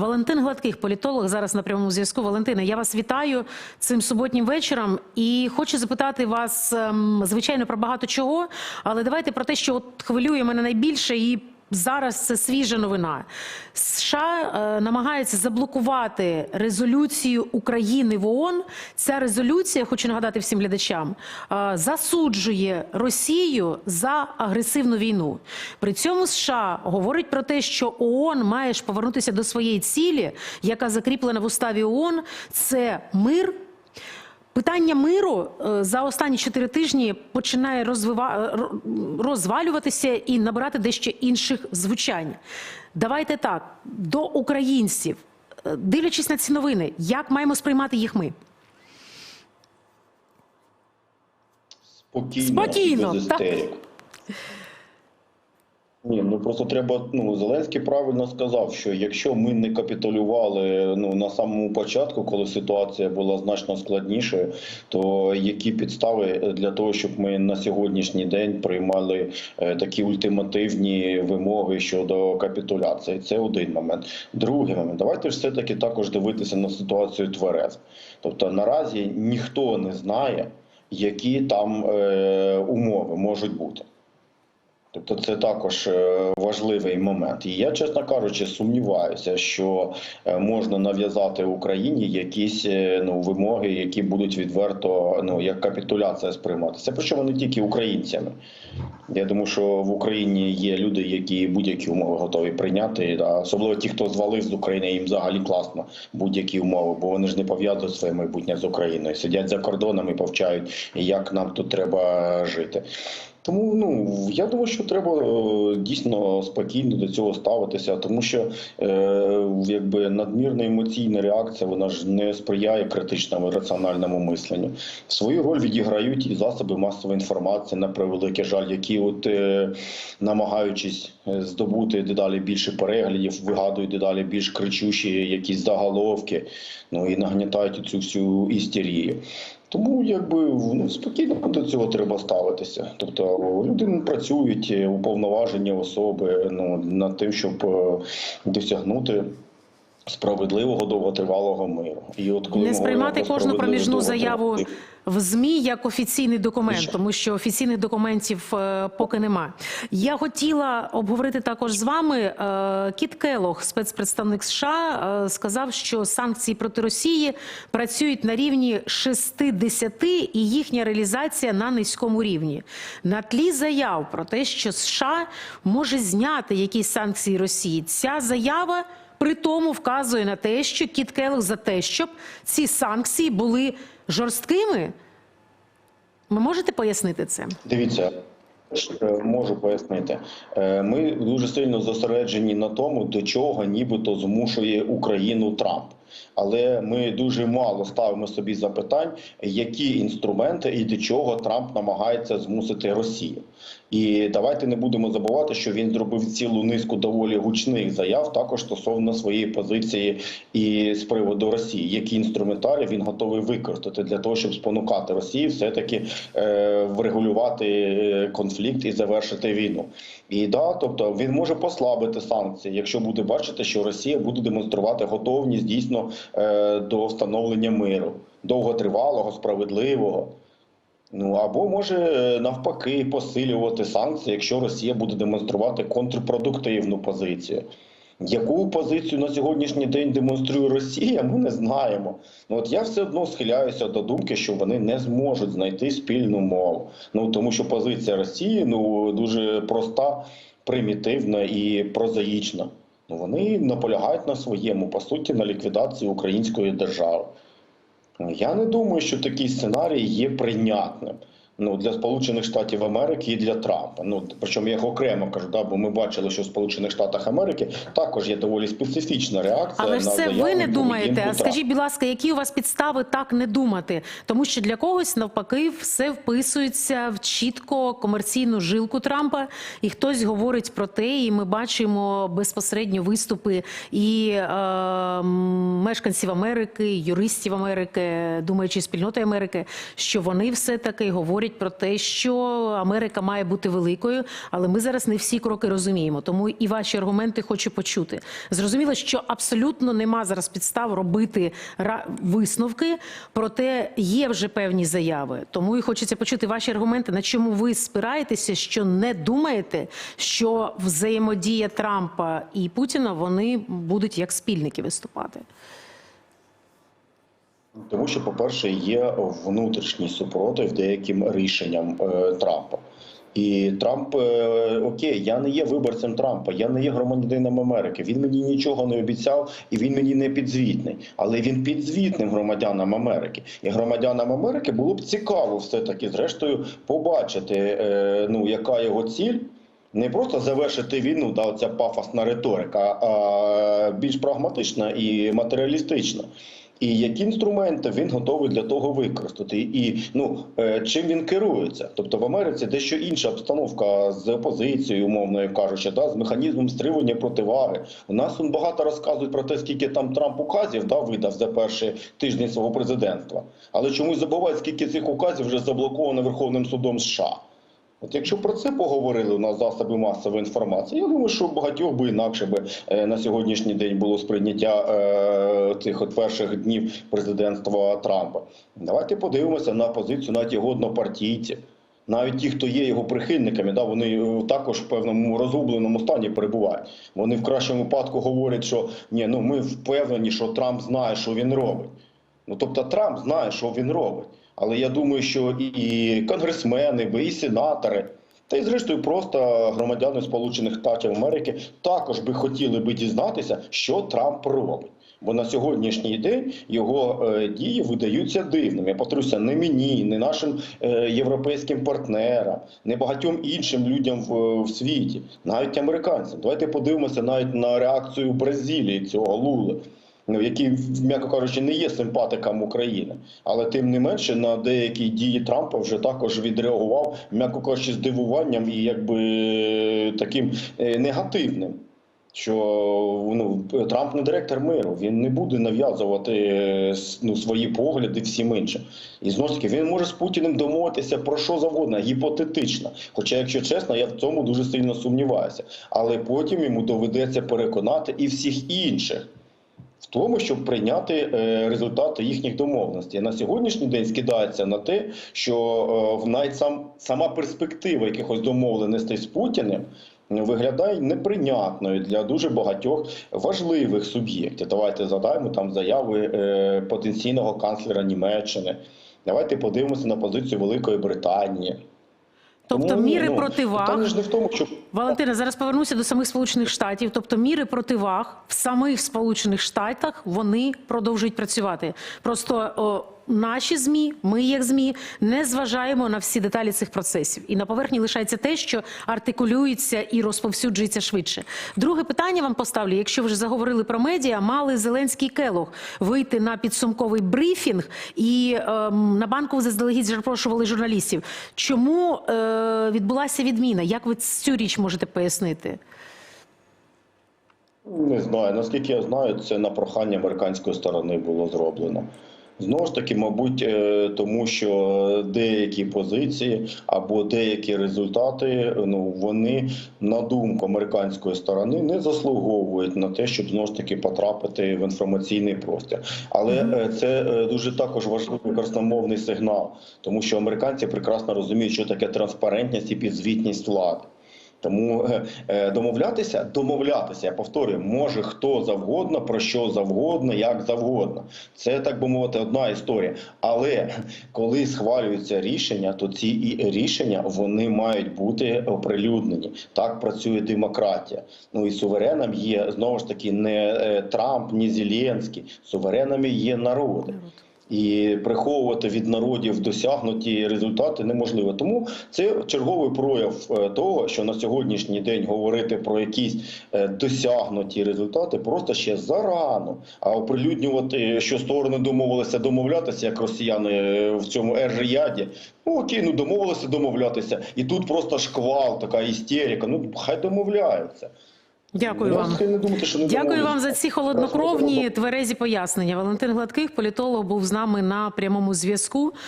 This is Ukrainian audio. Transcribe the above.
Валентин Гладких, політолог, зараз на прямому зв'язку. Валентина, я вас вітаю цим суботнім вечором і хочу запитати вас, ем, звичайно, про багато чого, але давайте про те, що от хвилює мене найбільше і. Зараз це свіжа новина. США е, намагаються заблокувати резолюцію України в ООН. Ця резолюція, хочу нагадати всім глядачам, е, засуджує Росію за агресивну війну. При цьому США говорить про те, що ООН має повернутися до своєї цілі, яка закріплена в уставі ООН. Це мир. Питання миру е, за останні чотири тижні починає розвива... розвалюватися і набирати дещо інших звучань. Давайте так, до українців, Е, дивлячись на ці новини, як маємо сприймати їх ми? Спокійно, Спокійно, без так. Ні, ну просто треба. Ну Зеленський правильно сказав, що якщо ми не капітулювали ну на самому початку, коли ситуація була значно складнішою, то які підстави для того, щоб ми на сьогоднішній день приймали е, такі ультимативні вимоги щодо капітуляції? Це один момент. Другий момент, давайте все таки також дивитися на ситуацію тверез. Тобто наразі ніхто не знає, які там е, умови можуть бути. Тобто це також е, важливий момент. І я, чесно кажучи, сумніваюся, що е, можна нав'язати Україні якісь е, ну, вимоги, які будуть відверто ну як капітуляція сприйматися. Причому не тільки українцями. Я думаю, що в Україні є люди, які будь-які умови готові прийняти. Особливо ті, хто звалив з України, їм взагалі класно будь-які умови, бо вони ж не пов'язують своє майбутнє з Україною. Сидять за кордоном і повчають, як нам тут треба жити. Тому ну я думаю, що треба е, дійсно спокійно до цього ставитися, тому що е, якби надмірна емоційна реакція вона ж не сприяє критичному раціональному мисленню. Свою роль відіграють і засоби масової інформації на превеликий жаль, які, от е, намагаючись е, здобути дедалі більше переглядів, вигадують дедалі більш кричущі якісь заголовки, ну і нагнітають цю всю істерію. Тому якби ну, спокійно до цього треба ставитися. Тобто люди працюють е, уповноважені особи ну, над тим, щоб е, досягнути справедливого довготривалого миру. І от коли Не сприймати кожну проміжну заяву в ЗМІ як офіційний документ, тому що офіційних документів е, поки нема. Я хотіла обговорити також з вами. е, Кіт Келох, спецпредставник США, е, сказав, що санкції проти Росії працюють на рівні 60 і їхня реалізація на низькому рівні. На тлі заяв про те, що США може зняти якісь санкції Росії. Ця заява. При тому вказує на те, що Кіт Келлог за те, щоб ці санкції були жорсткими. Ви можете пояснити це? Дивіться, можу пояснити. Е, Ми дуже сильно зосереджені на тому, до чого нібито змушує Україну Трамп. Але ми дуже мало ставимо собі запитань, які інструменти і до чого Трамп намагається змусити Росію. І давайте не будемо забувати, що він зробив цілу низку доволі гучних заяв також стосовно своєї позиції і з приводу Росії, які інструментарі він готовий використати для того, щоб спонукати Росію все таки е, врегулювати е, конфлікт і завершити війну. І да, тобто він може послабити санкції, якщо буде бачити, що Росія буде демонструвати готовність дійсно е, до встановлення миру, довготривалого, справедливого. Ну або може е, навпаки посилювати санкції, якщо Росія буде демонструвати контрпродуктивну позицію. Яку позицію на сьогоднішній день демонструє Росія, ми не знаємо. Ну от я все одно схиляюся до думки, що вони не зможуть знайти спільну мову. Ну тому що позиція Росії ну дуже проста, примітивна і прозаїчна. Ну вони наполягають на своєму, по суті, на ліквідації української держави. Я не думаю, що такий сценарій є прийнятним. Ну для Сполучених Штатів Америки і для Трампа. Ну причому я їх окремо кажу, да, бо ми бачили, що в Сполучених Штатах Америки також є доволі специфічна реакція. Але ж на це ви не думаєте. А скажіть, будь ласка, які у вас підстави так не думати? Тому що для когось навпаки все вписується в чітко комерційну жилку Трампа, і хтось говорить про те, і ми бачимо безпосередньо виступи і е, мешканців Америки, юристів Америки, думаючи спільноти Америки, що вони все таки говорять говорять про те, що Америка має бути великою, але ми зараз не всі кроки розуміємо. Тому і ваші аргументи хочу почути. Зрозуміло, що абсолютно нема зараз підстав робити висновки, проте є вже певні заяви. Тому і хочеться почути ваші аргументи, на чому ви спираєтеся, що не думаєте, що взаємодія Трампа і Путіна вони будуть як спільники виступати. Тому що, по-перше, є внутрішній супротив деяким рішенням е, Трампа. І Трамп е, окей, я не є виборцем Трампа, я не є громадянином Америки. Він мені нічого не обіцяв і він мені не підзвітний. Але він підзвітним громадянам Америки. І громадянам Америки було б цікаво все таки, зрештою, побачити, е, ну яка його ціль. Не просто завершити війну, да, оця пафосна риторика, а більш прагматична і матеріалістична. І які інструменти він готовий для того використати, і ну е, чим він керується? Тобто в Америці дещо інша обстановка з опозицією, умовно кажучи, да, з механізмом стримування противаги. У нас он багато розказують про те, скільки там Трамп указів да, видав за перші тижні свого президентства. Але чомусь забувають, скільки цих указів вже заблоковано Верховним судом США. От якщо про це поговорили у нас засоби масової інформації, я думаю, що багатьох би інакше би е, на сьогоднішній день було сприйняття е, цих от перших днів президентства Трампа. Давайте подивимося на позицію навіть його однопартійців. Навіть ті, хто є його прихильниками, да, вони е, також в певному розгубленому стані перебувають. Вони в кращому випадку говорять, що ні, ну ми впевнені, що Трамп знає, що він робить. Ну тобто Трамп знає, що він робить. Але я думаю, що і конгресмени, і сенатори, та й зрештою просто громадяни Сполучених Штатів Америки також би хотіли би дізнатися, що Трамп робить. Бо на сьогоднішній день його е, дії видаються дивними. Я повторюся, не мені, не нашим е, європейським партнерам, не багатьом іншим людям в, в світі, навіть американцям. Давайте подивимося навіть на реакцію Бразилії цього Лули який, м'яко кажучи, не є симпатиком України, але тим не менше на деякі дії Трампа вже також відреагував, м'яко кажучи, здивуванням і якби таким е, негативним. Що ну Трамп не директор миру, він не буде нав'язувати е, ну, свої погляди всім іншим. І знову ж таки він може з Путіним домовитися про що завгодно, гіпотетично. Хоча, якщо чесно, я в цьому дуже сильно сумніваюся. Але потім йому доведеться переконати і всіх інших в тому, щоб прийняти е, результати їхніх домовленостей. На сьогоднішній день скидається на те, що е, навіть сам сама перспектива якихось домовленостей з Путіним. Виглядає неприйнятною для дуже багатьох важливих суб'єктів. Давайте задаємо там заяви е, потенційного канцлера Німеччини. Давайте подивимося на позицію Великої Британії. Тобто ну, міри ну, противаг. Ж не в тому, що Валентина, зараз повернуся до самих Сполучених Штатів. Тобто міри противаг в самих Сполучених Штатах вони продовжують працювати. Просто о, наші змі, ми як змі, не зважаємо на всі деталі цих процесів. І на поверхні лишається те, що артикулюється і розповсюджується швидше. Друге питання вам поставлю. Якщо вже заговорили про медіа, мали Зеленський Келог вийти на підсумковий брифінг, і ем, на банку заздалегідь запрошували журналістів. Чому е, відбулася відміна? Як ви цю річ можете пояснити? Не знаю. Наскільки я знаю, це на прохання американської сторони було зроблено. Знову ж таки, мабуть, е, тому що деякі позиції або деякі результати, ну вони на думку американської сторони не заслуговують на те, щоб знову ж таки потрапити в інформаційний простір. Але е, це е, дуже також важливий красномовний сигнал, тому що американці прекрасно розуміють, що таке транспарентність і підзвітність влади. Тому е, е, домовлятися, домовлятися, я повторюю, може хто завгодно, про що завгодно, як завгодно. Це так би мовити, одна історія. Але коли схвалюються рішення, то ці рішення вони мають бути оприлюднені. Так працює демократія. Ну і сувереном є знову ж таки не е, Трамп, ні Зеленський. Суверенами є народи. І приховувати від народів досягнуті результати неможливо. Тому це черговий прояв е, того, що на сьогоднішній день говорити про якісь е, досягнуті результати просто ще зарано. А оприлюднювати, що сторони домовилися домовлятися, як росіяни е, в цьому ержияді. Ну окей, ну домовилися домовлятися, і тут просто шквал, така істерика. Ну хай домовляються. Дякую вам. Дякую вам за ці холоднокровні тверезі пояснення. Валентин Гладких, політолог, був з нами на прямому зв'язку.